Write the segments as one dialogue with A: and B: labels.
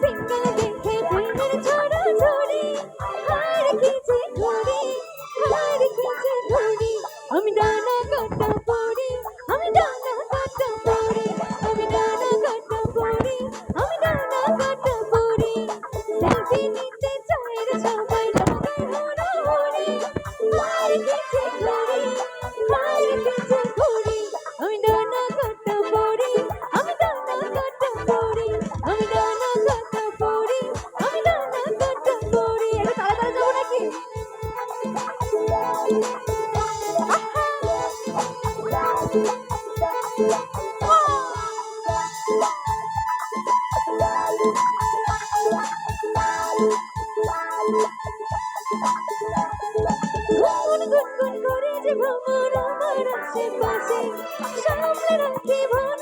A: Sing ভ্রমণ আমার আশেপাশে সামনে রাখি ভ্রমণ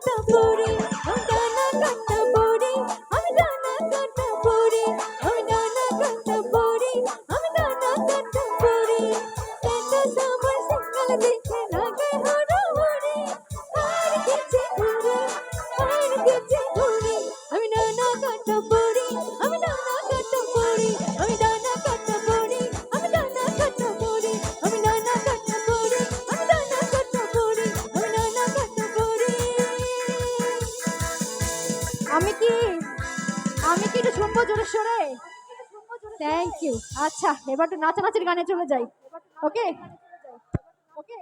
A: wonderful. শুনব জোরে সরে। থ্যাংক ইউ আচ্ছা এবার একটু নাচানাচির গানে চলে যাই। ওকে ওকে